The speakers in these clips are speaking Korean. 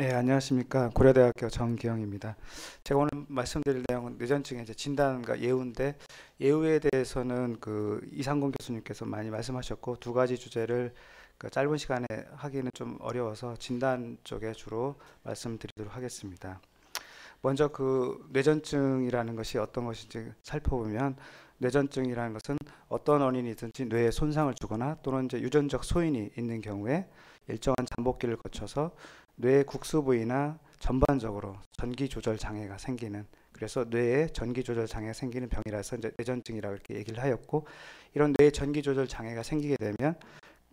네, 안녕하십니까. 고려대학교 정기영입니다. 제가 오늘 말씀드릴 내용은 뇌전증의 이제 진단과 예후인데 예후에 대해서는 그 이상공 교수님께서 많이 말씀하셨고 두 가지 주제를 그 짧은 시간에 하기는 좀 어려워서 진단 쪽에 주로 말씀드리도록 하겠습니다. 먼저 그 뇌전증이라는 것이 어떤 것인지 살펴보면 뇌전증이라는 것은 어떤 원인이든지 뇌에 손상을 주거나 또는 이제 유전적 소인이 있는 경우에 일정한 잠복기를 거쳐서 뇌 국수 부위나 전반적으로 전기 조절 장애가 생기는 그래서 뇌에 전기 조절 장애가 생기는 병이라서 이제 뇌전증이라고 이렇게 얘기를 하였고 이런 뇌 전기 조절 장애가 생기게 되면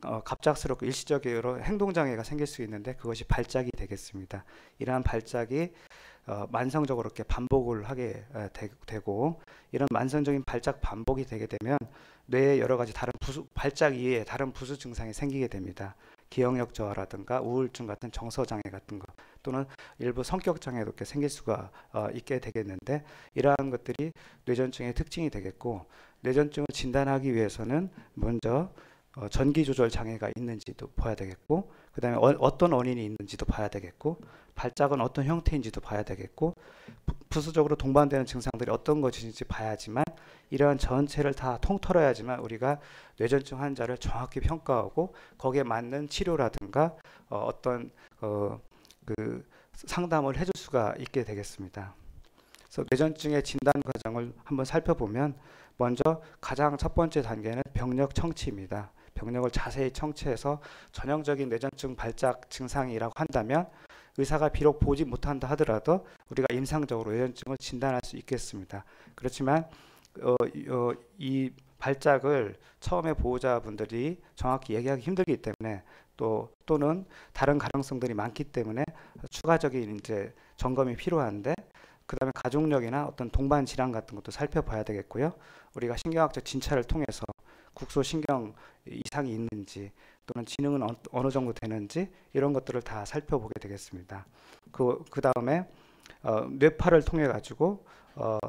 어, 갑작스럽고 일시적으로 행동 장애가 생길 수 있는데 그것이 발작이 되겠습니다. 이러한 발작이 어, 만성적으로 이렇게 반복을 하게 어, 되, 고 이런 만성적인 발작 반복이 되게 되면 뇌에 여러 가지 다른 부수, 발작 이외에 다른 부수 증상이 생기게 됩니다. 기억력 저하라든가 우울증 같은 정서 장애 같은 것 또는 일부 성격 장애도 이렇게 생길 수가 어, 있게 되겠는데 이러한 것들이 뇌전증의 특징이 되겠고 뇌전증을 진단하기 위해서는 먼저 어, 전기 조절 장애가 있는지도 봐야 되겠고 그 다음에 어, 떤 원인이 있는지도 봐야 되겠고 발작은 어떤 형태인지도 봐야 되겠고 부 수적으로 동반되는 증상들이 어떤 것인지 봐야지만 이러한 전체를 다 통틀어야지만 우리가 뇌전증 환자를 정확히 평가하고 거기에 맞는 치료라든가 어, 떤 어, 그 상담을 해줄 수가 있게 되겠습니다. 그래서 뇌전증의 진단 과정을 한번 살펴보면 먼저 가장 첫 번째 단계는 병력 청취입니다. 병력을 자세히 청취해서 전형적인 뇌전증 발작 증상이라고 한다면 의사가 비록 보지 못한다 하더라도 우리가 임상적으로 뇌전증을 진단할 수 있겠습니다. 그렇지만 어, 어, 이 발작을 처음에 보호자분들이 정확히 얘기하기 힘들기 때문에 또 또는 다른 가능성들이 많기 때문에 추가적인 이제 점검이 필요한데 그다음에 가족력이나 어떤 동반 질환 같은 것도 살펴봐야 되겠고요. 우리가 신경학적 진찰을 통해서 국소 신경 이상이 있는지 또는 지능은 어, 어느 정도 되는지 이런 것들을 다 살펴보게 되겠습니다. 그, 그 다음에 어, 뇌파를 통해 가지고 어,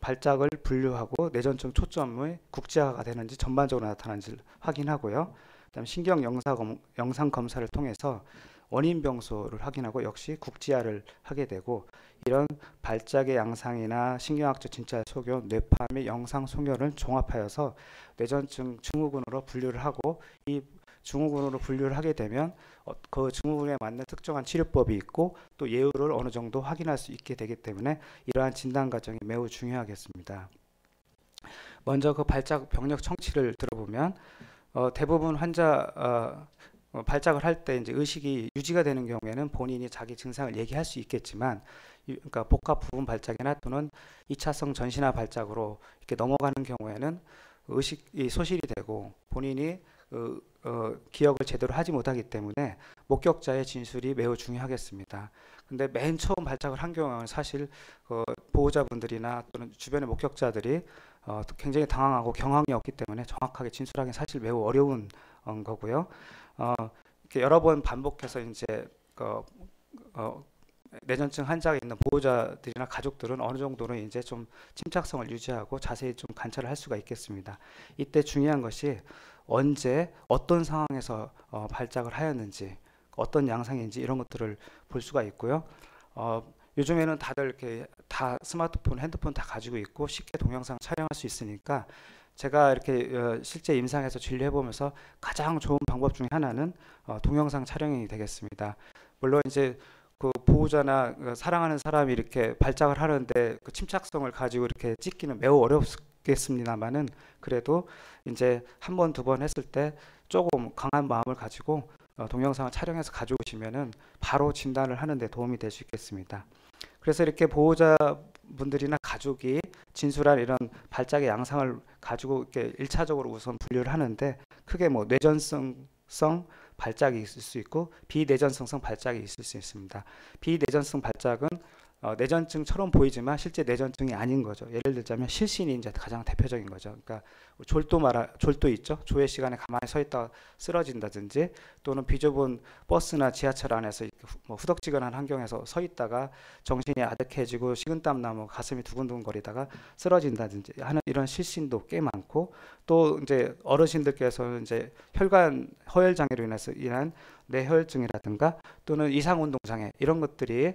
발작을 분류하고 뇌전증 초점의 국제화가 되는지 전반적으로 나타나는지 확인하고요. 그다음 신경 영상 검사를 통해서 원인 병소를 확인하고 역시 국지화를 하게 되고 이런 발작의 양상이나 신경학적 진찰 소견, 뇌파 및 영상 소견을 종합하여서 뇌전증 증후군으로 분류를 하고 이 증후군으로 분류를 하게 되면 어, 그 증후군에 맞는 특정한 치료법이 있고 또 예후를 어느 정도 확인할 수 있게 되기 때문에 이러한 진단 과정이 매우 중요하겠습니다. 먼저 그 발작 병력 청취를 들어보면 어, 대부분 환자 어, 어 발작을 할 때 이제 의식이 유지가 되는 경우에는 본인이 자기 증상을 얘기할 수 있겠지만 그러니까 복합 부분 발작이나 또는 2차성 전신화 발작으로 이렇게 넘어가는 경우에는 의식이 소실이 되고 본인이 어, 어, 기억을 제대로 하지 못하기 때문에 목격자의 진술이 매우 중요하겠습니다. 근데 맨 처음 발작을 한 경우는 사실 어, 보호자분들이나 또는 주변의 목격자들이 어, 굉장히 당황하고 경황이 없기 때문에 정확하게 진술하기 사실 매우 어려운 어, 거고요. 어, 이렇게 여러 번 반복해서 이제 어, 어, 뇌전증 환자가 있는 보호자들이나 가족들은 어느 정도는 이제 좀 침착성을 유지하고 자세히 좀 관찰을 할 수가 있겠습니다. 이때 중요한 것이 언제 어떤 상황에서 어, 발작을 하였는지 어떤 양상인지 이런 것들을 볼 수가 있고요. 어, 요즘에는 다들 이렇게 다 스마트폰, 핸드폰 다 가지고 있고 쉽게 동영상 촬영할 수 있으니까 제가 이렇게 어, 실제 임상에서 진료해 보면서 가장 좋은 방법 중에 하나는 어, 동영상 촬영이 되겠습니다. 물론 이제 그 보호자나 그 사랑하는 사람이 이렇게 발작을 하는데 그 침착성을 가지고 이렇게 찍기는 매우 어렵겠습니다만은 그래도 이제 한 번, 두 번 했을 때 조금 강한 마음을 가지고 어, 동영상을 촬영해서 가져오시면은 바로 진단을 하는데 도움이 될 수 있겠습니다. 그래서 이렇게 보호자분들이나 가족이 진술한 이런 발작의 양상을 가지고 이렇게 일차적으로 우선 분류를 하는데 크게 뭐 뇌전성 발작이 있을 수 있고 비내전성성 발작이 있을 수 있습니다. 비내전성 발작은 어, 내전증처럼 보이지만 실제 내전증이 아닌 거죠. 예를 들자면 실신이 이제 가장 대표적인 거죠. 그러니까 졸도 말아 졸도 있죠. 조회 시간에 가만히 서 있다 쓰러진다든지 또는 비좁은 버스나 지하철 안에서 뭐 후덕지근한 환경에서 서 있다가 정신이 아득해지고 식은땀 나고 가슴이 두근두근거리다가 쓰러진다든지 하는 이런 실신도 꽤 많고 또 이제 어르신들께서는 이제 혈관 허혈 장애로 인해서 인한 뇌혈증이라든가 또는 이상 운동 장애 이런 것들이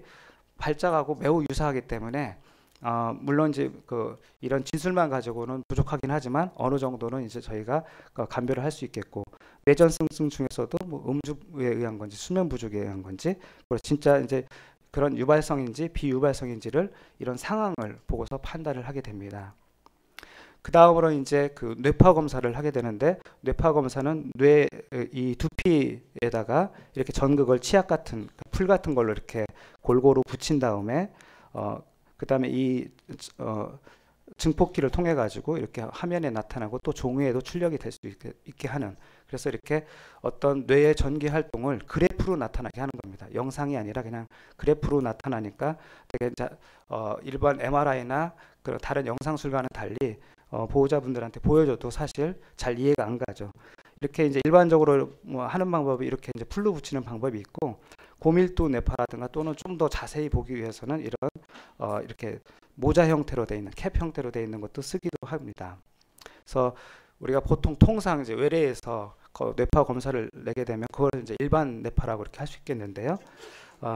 발작하고 매우 유사하기 때문에 어, 물론 이제 그 이런 진술만 가지고는 부족하긴 하지만 어느 정도는 이제 저희가 그 감별을 할 수 있겠고 뇌전승증 중에서도 뭐 음주에 의한 건지 수면 부족에 의한 건지 그리고 진짜 이제 그런 유발성인지 비유발성인지를 이런 상황을 보고서 판단을 하게 됩니다. 그 다음으로 이제 그 뇌파 검사를 하게 되는데 뇌파 검사는 뇌 이 두피에다가 이렇게 전극을 치약 같은 풀 같은 걸로 이렇게 골고루 붙인 다음에 어 그 다음에 이 어, 증폭기를 통해 가지고 이렇게 화면에 나타나고 또 종이에도 출력이 될 수 있게, 있게, 하는 그래서 이렇게 어떤 뇌의 전기 활동을 그래프로 나타나게 하는 겁니다. 영상이 아니라 그냥 그래프로 나타나니까 되게 어, 일반 MRI나 그 다른 영상술과는 달리 어, 보호자분들한테 보여줘도 사실 잘 이해가 안 가죠. 이렇게 이제 일반적으로 뭐 하는 방법이 이렇게 이제 풀로 붙이는 방법이 있고 고밀도 뇌파라든가 또는 좀 더 자세히 보기 위해서는 이런 어, 이렇게 모자 형태로 되어 있는 캡 형태로 되어 있는 것도 쓰기도 합니다. 그래서 우리가 보통 통상 이제 외래에서 그 뇌파 검사를 내게 되면 그걸 이제 일반 뇌파라고 이렇게 할 수 있겠는데요. 어,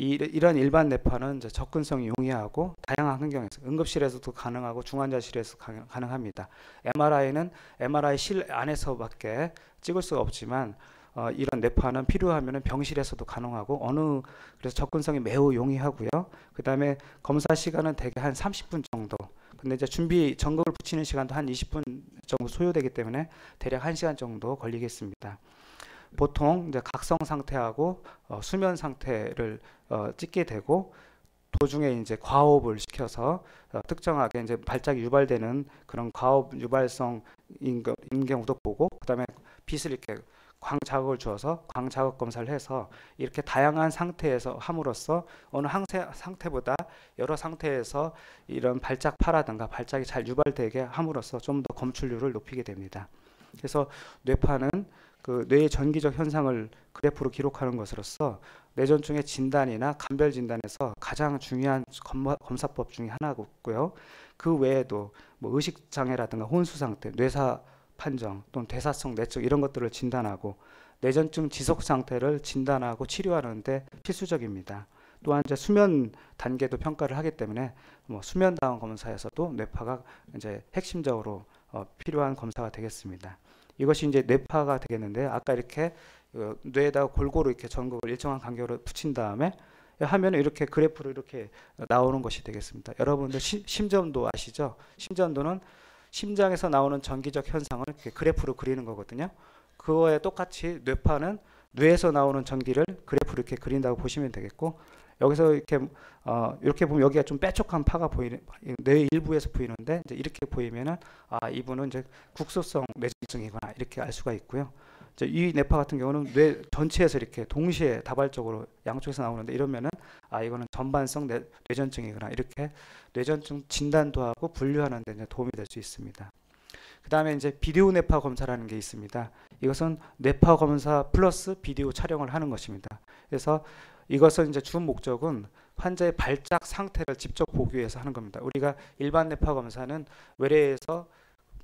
이, 이런 일반 이제 접근성이 용이하고 다양한 환경에서 응급실에서도 가능하고 중환자실에서 가능합니다. MRI는 MRI 실 안에서밖에 찍을 수가 없지만 어, 이런 뇌파는 필요하면 병실에서도 가능하고 어느 그래서 접근성이 매우 용이하고요. 그 다음에 검사 시간은 대개 한 30분 정도. 근데 이제 준비 전극을 붙이는 시간도 한 20분 정도 소요되기 때문에 대략 1시간 정도 걸리겠습니다. 보통 이제 각성 상태하고 어, 수면 상태를 어, 찍게 되고 도중에 이제 과호흡을 시켜서 어, 특정하게 이제 발작이 유발되는 그런 과호흡 유발성 인 경우도 보고 그다음에 빛을 이렇게 광자극을 주어서 광자극 검사를 해서 이렇게 다양한 상태에서 함으로써 어느 항세, 상태보다 여러 상태에서 이런 발작파라든가 발작이 잘 유발되게 함으로써 좀 더 검출률을 높이게 됩니다. 그래서 뇌파는 그 뇌의 전기적 현상을 그래프로 기록하는 것으로서 뇌전증의 진단이나 감별 진단에서 가장 중요한 검사 법 중에 하나고요. 그 외에도 뭐 의식 장애라든가 혼수 상태, 뇌사 판정 또는 대사성 내적 이런 것들을 진단하고 뇌전증 지속 상태를 진단하고 치료하는데 필수적입니다. 또한 이제 수면 단계도 평가를 하기 때문에 뭐 수면 다운 검사에서도 뇌파가 이제 핵심적으로 어, 필요한 검사가 되겠습니다. 이것이 이제 뇌파가 되겠는데 아까 이렇게 어, 뇌에다가 골고루 이렇게 전극을 일정한 간격으로 붙인 다음에 하면 이렇게 그래프로 이렇게 나오는 것이 되겠습니다. 여러분들 시, 심전도 아시죠? 심전도는 심장에서 나오는 전기적 현상을 그래프로 그리는 거거든요. 그거에 똑같이 뇌파는 뇌에서 나오는 전기를 그래프로 이렇게 그린다고 보시면 되겠고 여기서 이렇게 어, 이렇게 보면 여기가 좀 빼촉한 파가 보이는 뇌 일부에서 보이는데 이제 이렇게 보이면은 아 이분은 이제 국소성 뇌전증이구나 이렇게 알 수가 있고요. 이 뇌파 같은 경우는 뇌 전체에서 이렇게 동시에 다발적으로 양쪽에서 나오는데 이러면은 아 이거는 전반성 뇌, 뇌전증이구나 이렇게 뇌전증 진단도 하고 분류하는 데 도움이 될 수 있습니다. 그 다음에 이제 비디오 뇌파 검사라는 게 있습니다. 이것은 뇌파 검사 플러스 비디오 촬영을 하는 것입니다. 그래서 이것은 이제 주 목적은 환자의 발작 상태를 직접 보기 위해서 하는 겁니다. 우리가 일반 뇌파 검사는 외래에서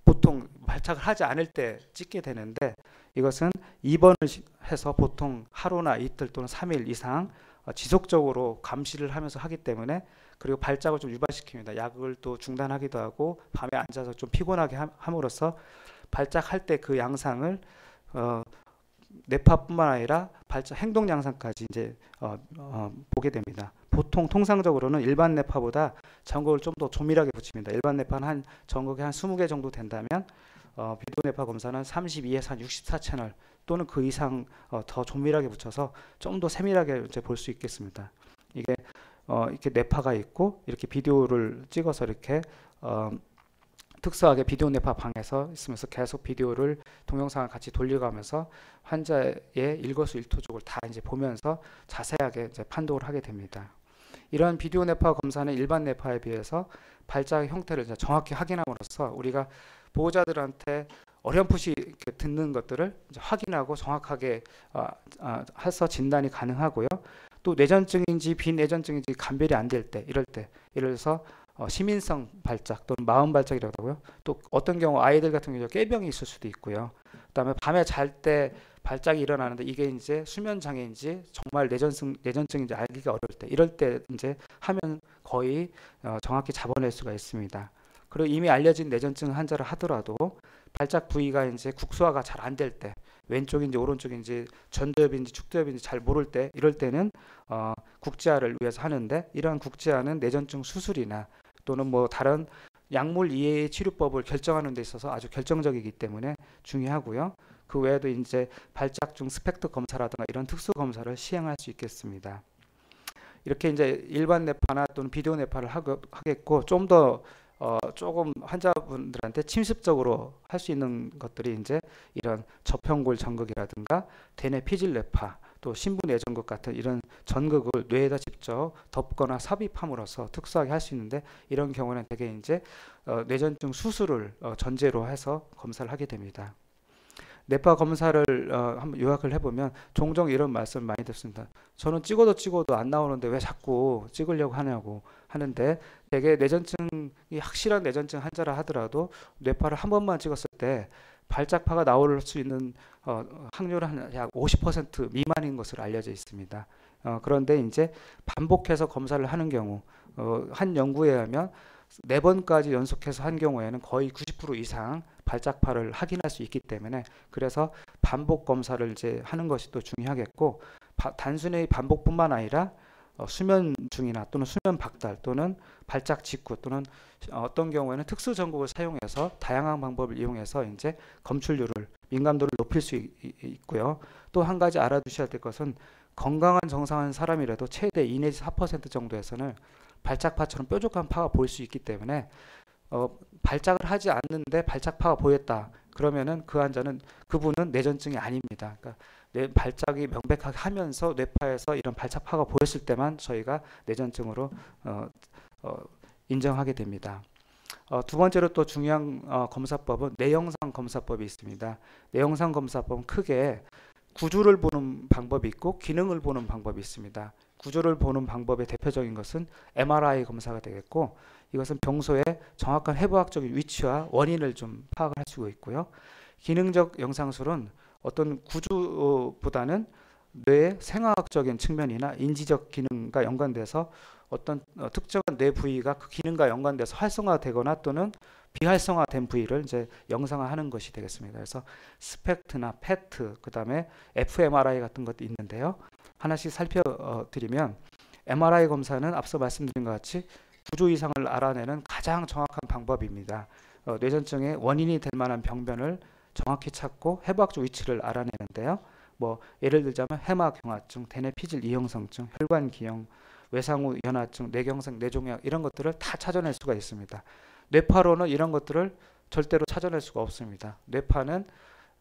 보통 발작을 하지 않을 때 찍게 되는데 이것은 입원을 해서 보통 하루나 이틀 또는 3일 이상 어, 지속적으로 감시를 하면서 하기 때문에 그리고 발작을 좀 유발시킵니다. 약을 또 중단하기도 하고 밤에 앉아서 좀 피곤하게 함으로써 발작할 때 그 양상을 어, 뇌파뿐만 아니라 발작 행동 양상까지 이제 어, 어, 보게 됩니다. 보통 통상적으로는 일반 뇌파보다 전극을 좀 더 조밀하게 붙입니다. 일반 뇌파는 한 전극이 한 20개 정도 된다면 어, 비디오 뇌파 검사는 32에서 한 64채널 또는 그 이상 어, 더 조밀하게 붙여서 좀 더 세밀하게 이제 볼 수 있겠습니다. 이게 어, 이렇게 뇌파가 있고 이렇게 비디오를 찍어서 이렇게 어, 특수하게 비디오 뇌파 방에서 있으면서 계속 비디오를 동영상을 같이 돌려가면서 환자의 일거수일투족을 다 이제 보면서 자세하게 이제 판독을 하게 됩니다. 이러한 비디오 뇌파 검사는 일반 뇌파에 비해서 발작 형태를 이제 정확히 확인함으로써 우리가 보호자들한테 어렴풋이 듣는 것들을 확인하고 정확하게 어, 어, 해서 진단이 가능하고요. 또 뇌전증인지 비뇌전증인지 감별이 안 될 때 이럴 때 예를 들어서 어, 시민성 발작 또는 마음 발작이라고 하고요. 또 어떤 경우 아이들 같은 경우 깨병이 있을 수도 있고요. 그다음에 밤에 잘 때 발작이 일어나는데 이게 이제 수면 장애인지 정말 뇌전증 뇌전증인지 알기가 어려울 때 이럴 때 이제 하면 거의 어, 정확히 잡아낼 수가 있습니다. 그리고 이미 알려진 뇌전증 환자를 하더라도 발작 부위가 이제 국소화가 잘 안 될 때 왼쪽인지 오른쪽인지 전두엽인지 축두엽인지 잘 모를 때 이럴 때는 어, 국지화를 위해서 하는데 이러한 국지화는 뇌전증 수술이나 또는 뭐 다른 약물 이외의 치료법을 결정하는 데 있어서 아주 결정적이기 때문에 중요하고요. 그 외에도 이제 발작중 스펙트 검사라든가 이런 특수 검사를 시행할 수 있겠습니다. 이렇게 이제 일반 뇌파나 또는 비디오 뇌파를 하겠고 좀더 어, 조금 환자분들한테 침습적으로 할 수 있는 것들이 이제 이런 저평골 전극이라든가 대뇌 피질 뇌파 또 신부 내전극 같은 이런 전극을 뇌에다 직접 덮거나 삽입함으로써 특수하게 할 수 있는데 이런 경우는 대개 이제 어, 뇌전증 수술을 어, 전제로 해서 검사를 하게 됩니다. 뇌파 검사를 어, 한번 요약을 해보면 종종 이런 말씀 많이 듣습니다. 저는 찍어도 찍어도 안 나오는데 왜 자꾸 찍으려고 하냐고 하는데 대개 뇌전증이 확실한 뇌전증 환자라 하더라도 뇌파를 한 번만 찍었을 때 발작파가 나올 수 있는 어, 확률은 약 50% 미만인 것으로 알려져 있습니다. 어, 그런데 이제 반복해서 검사를 하는 경우 어, 한 연구에 의하면 네 번까지 연속해서 한 경우에는 거의 90% 이상 발작파를 확인할 수 있기 때문에 그래서 반복 검사를 이제 하는 것이 또 중요하겠고 바, 단순히 반복뿐만 아니라 어, 수면 중이나 또는 수면 박달 또는 발작 직후 또는 어떤 경우에는 특수 전극을 사용해서 다양한 방법을 이용해서 이제 검출률을 민감도를 높일 수 있, 있고요. 또 한 가지 알아두셔야 될 것은 건강한 정상한 사람이라도 최대 2 내지 4% 정도에서는 발작파처럼 뾰족한 파가 보일 수 있기 때문에 어, 발작을 하지 않는데 발작파가 보였다. 그러면은 그 환자는 그분은 뇌전증이 아닙니다. 그러니까 뇌 발작이 명백하게 하면서 뇌파에서 이런 발작파가 보였을 때만 저희가 뇌전증으로 어, 어, 인정하게 됩니다. 어, 두 번째로 또 중요한 어, 검사법은 내영상 검사법이 있습니다. 내영상 검사법은 크게 구조를 보는 방법이 있고 기능을 보는 방법이 있습니다. 구조를 보는 방법의 대표적인 것은 MRI 검사가 되겠고 이것은 병소의 정확한 해부학적인 위치와 원인을 좀 파악을 할 수가 있고요. 기능적 영상술은 어떤 구조보다는 뇌의 생화학적인 측면이나 인지적 기능과 연관돼서 어떤 어, 특정한 뇌 부위가 그 기능과 연관돼서 활성화되거나 또는 비활성화된 부위를 이제 영상화하는 것이 되겠습니다. 그래서 스펙트나 페트, 그다음에 fMRI 같은 것도 있는데요. 하나씩 살펴드리면 MRI 검사는 앞서 말씀드린 것 같이 구조 이상을 알아내는 가장 정확한 방법입니다. 어, 뇌전증의 원인이 될 만한 병변을 정확히 찾고 해부학적 위치를 알아내는데요. 뭐 예를 들자면 해마경화증, 대뇌피질 이형성증, 혈관기형, 외상후 연화증, 뇌경색, 뇌종양 이런 것들을 다 찾아낼 수가 있습니다. 뇌파로는 이런 것들을 절대로 찾아낼 수가 없습니다. 뇌파는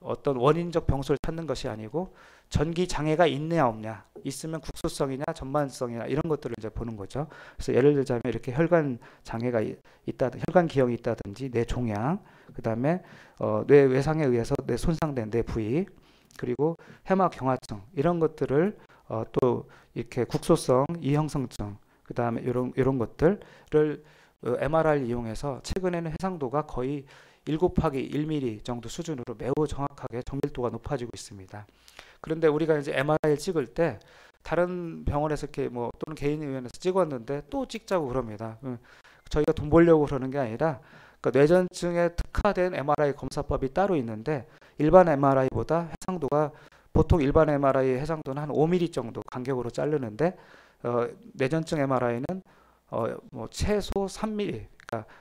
어떤 원인적 병소를 찾는 것이 아니고 전기 장애가 있냐 없냐 있으면 국소성이냐 전만성이냐 이런 것들을 이제 보는 거죠. 그래서 예를 들자면 이렇게 혈관 장애가 있다 혈관 기형이 있다든지 뇌 종양 그 다음에 어, 뇌 외상에 의해서 뇌 손상된 뇌 부위 그리고 해막 경화증 이런 것들을 어, 또 이렇게 국소성 이형성증 그 다음에 이런 이런 것들을 어, MRI를 이용해서 최근에는 해상도가 거의 1 곱하기 1mm 정도 수준으로 매우 정확하게 정밀도가 높아지고 있습니다. 그런데 우리가 이제 MRI를 찍을 때 다른 병원에서 이렇게 뭐 또는 개인 의원에서 찍었는데 또 찍자고 그럽니다. 음, 저희가 돈 벌려고 그러는 게 아니라 그러니까 뇌전증에 특화된 MRI 검사법이 따로 있는데 일반 MRI보다 해상도가 보통 일반 MRI의 해상도는 한 5mm 정도 간격으로 자르는데 어, 뇌전증 MRI는 어, 뭐 최소 3mm 그러니까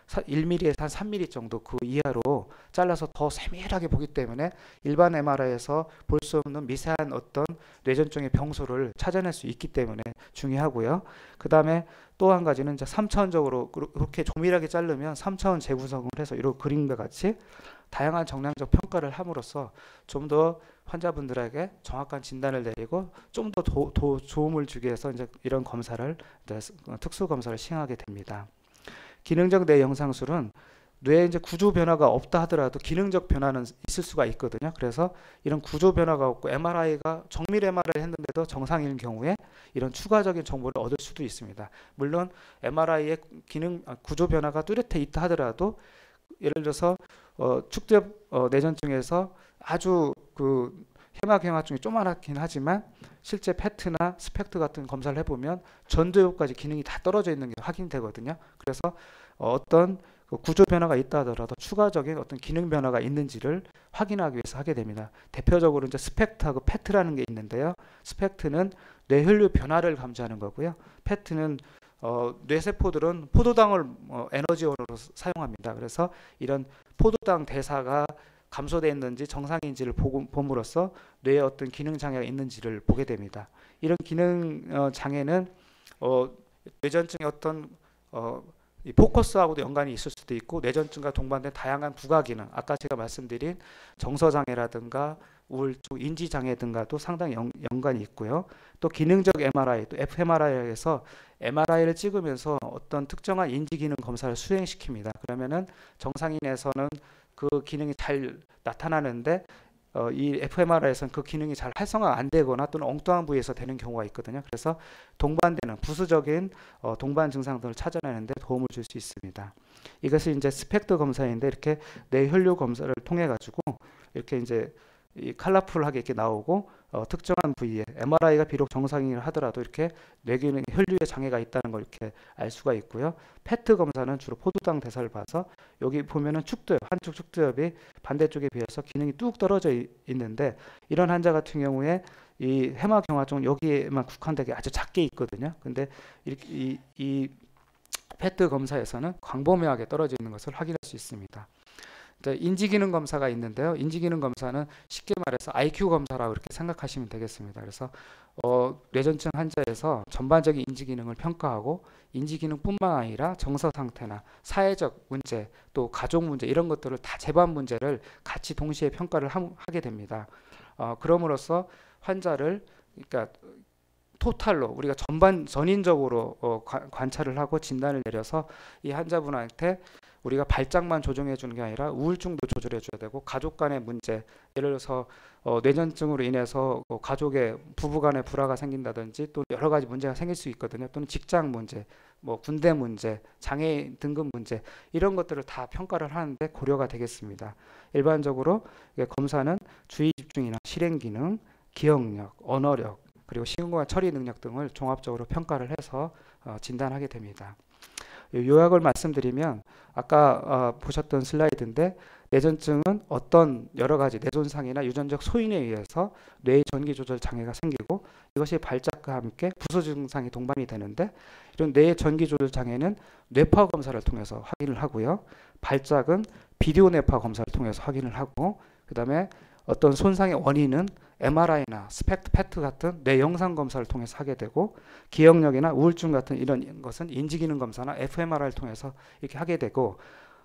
1mm에서 한 3mm 정도 그 이하로 잘라서 더 세밀하게 보기 때문에 일반 MRI에서 볼 수 없는 미세한 어떤 뇌전증의 병소를 찾아낼 수 있기 때문에 중요하고요. 그 다음에 또 한 가지는 이제 3차원적으로 그렇게 조밀하게 자르면 3차원 재구성을 해서 이런 그림과 같이 다양한 정량적 평가를 함으로써 좀 더 환자분들에게 정확한 진단을 내리고 좀 더 도움을 주기 위해서 이제 이런 검사를 특수 검사를 시행하게 됩니다. 기능적 뇌 영상술은 뇌에 이제 구조 변화가 없다 하더라도 기능적 변화는 있을 수가 있거든요. 그래서 이런 구조 변화가 없고 MRI가 정밀 MRI를 했는데도 정상인 경우에 이런 추가적인 정보를 얻을 수도 있습니다. 물론 MRI의 기능 아, 구조 변화가 뚜렷해 있다 하더라도 예를 들어서 어, 축적 어, 내전증에서 아주 그 해막경화증이 조그맣긴 하지만 실제 페트나 스펙트 같은 검사를 해보면 전두엽까지 기능이 다 떨어져 있는 게 확인되거든요. 그래서 어떤 그 구조 변화가 있다 하더라도 추가적인 어떤 기능 변화가 있는지를 확인하기 위해서 하게 됩니다. 대표적으로 이제 스펙트하고 페트라는 게 있는데요. 스펙트는 뇌혈류 변화를 감지하는 거고요. 페트는 어, 뇌세포들은 포도당을 어, 에너지원으로 사용합니다. 그래서 이런 포도당 대사가 감소되어 있는지 정상인지를 보고, 봄으로써 뇌에 어떤 기능 장애가 있는지를 보게 됩니다. 이런 기능 어, 장애는 어, 뇌전증의 어떤 어, 이 포커스하고도 연관이 있을 수도 있고 뇌전증과 동반된 다양한 부가 기능 아까 제가 말씀드린 정서 장애라든가 우울증, 인지 장애 등과도 상당히 연, 관이 있고요. 또 기능적 MRI, 또 fMRI에서 MRI를 찍으면서 어떤 특정한 인지 기능 검사를 수행시킵니다. 그러면은 정상인에서는 그 기능이 잘 나타나는데 어, 이 fMRI에서는 그 기능이 잘 활성화 안 되거나 또는 엉뚱한 부위에서 되는 경우가 있거든요. 그래서 동반되는 부수적인 어, 동반 증상 등을 찾아내는데 도움을 줄 수 있습니다. 이것이 이제 스펙터 검사인데 이렇게 뇌혈류 검사를 통해 가지고 이렇게 이제 이 컬러풀하게 이렇게 나오고 어, 특정한 부위에 MRI가 비록 정상이라 하더라도 이렇게 뇌기능 혈류에 장애가 있다는 걸 이렇게 알 수가 있고요. 페트 검사는 주로 포도당 대사를 봐서 여기 보면은 축두엽 한쪽 축두엽이 반대쪽에 비해서 기능이 뚝 떨어져 있는데 이런 환자 같은 경우에 이 해마경화증은 여기에만 국한되게 아주 작게 있거든요. 근데 이, 이, 이 페트 검사에서는 광범위하게 떨어져 있는 것을 확인할 수 있습니다. 인지기능 검사가 있는데요. 인지기능 검사는 쉽게 말해서 IQ 검사라고 이렇게 생각하시면 되겠습니다. 그래서 어, 뇌전증 환자에서 전반적인 인지기능을 평가하고 인지기능뿐만 아니라 정서 상태나 사회적 문제 또 가족 문제 이런 것들을 다 재반 문제를 같이 동시에 평가를 하, 게 됩니다. 어, 그럼으로써 환자를 그러니까 토탈로 우리가 전반 전인적으로 어, 관찰을 하고 진단을 내려서 이 환자분한테 우리가 발작만 조정해 주는 게 아니라 우울증도 조절해 줘야 되고 가족 간의 문제 예를 들어서 어, 뇌전증으로 인해서 어, 가족의 부부 간의 불화가 생긴다든지 또 여러 가지 문제가 생길 수 있거든요 또는 직장 문제 뭐 군대 문제 장애인 등급 문제 이런 것들을 다 평가를 하는데 고려가 되겠습니다 일반적으로 검사는 주의 집중이나 실행 기능 기억력 언어력 그리고 신고와 처리 능력 등을 종합적으로 평가를 해서 어, 진단하게 됩니다. 요약을 말씀드리면 아까 어, 보셨던 슬라이드인데 뇌전증은 어떤 여러 가지 뇌손상이나 유전적 소인에 의해서 뇌의 전기 조절 장애가 생기고 이것이 발작과 함께 부수 증상이 동반이 되는데 이런 뇌의 전기 조절 장애는 뇌파 검사를 통해서 확인을 하고요. 발작은 비디오 뇌파 검사를 통해서 확인을 하고 그다음에 어떤 손상의 원인은 MRI나 스펙트 패트 같은 뇌 영상 검사를 통해서 하게 되고 기억력이나 우울증 같은 이런 것은 인지기능 검사나 fMRI를 통해서 이렇게 하게 되고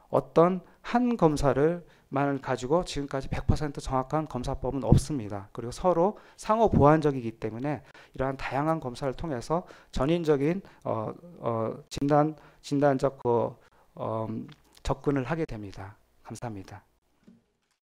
어떤 한 검사를 만 가지고 지금까지 100% 정확한 검사법은 없습니다. 그리고 서로 상호 보완적이기 때문에 이러한 다양한 검사를 통해서 전인적인 어, 어, 진단 진단적 그, 어, 접근을 하게 됩니다. 감사합니다.